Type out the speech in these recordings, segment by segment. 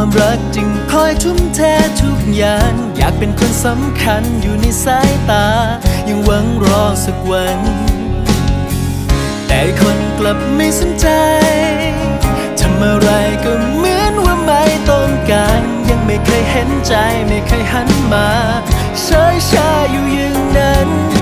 ความรักจึงคอยทุ่มเททุกอย่าง อยากเป็นคนสำคัญอยู่ในสายตา ยังหวังรอสักวัน แต่คนกลับไม่สนใจทำอะไรก็เหมือนว่าไม่ต้องการ ยังไม่เคยเห็นใจไม่เคยหันมาเฉยชาอยู่อย่างนั้น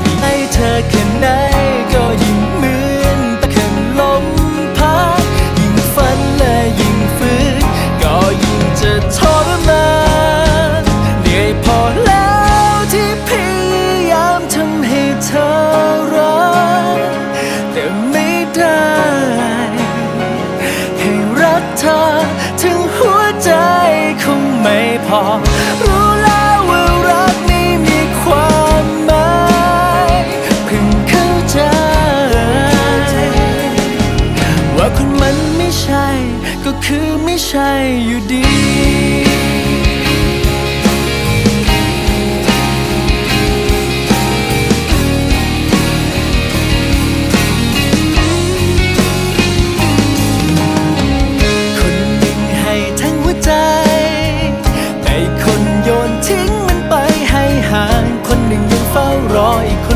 คือไม่ใช่อยู่ดีคนหนึ่งให้ทั้งหัวใจแต่อีกคนโยนทิ้งมันไปให้ห่าง คนหนึ่งยังเฝ้ารออีกคน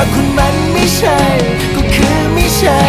ว่าคุณมันไม่ใช่ ก็คือไม่ใช่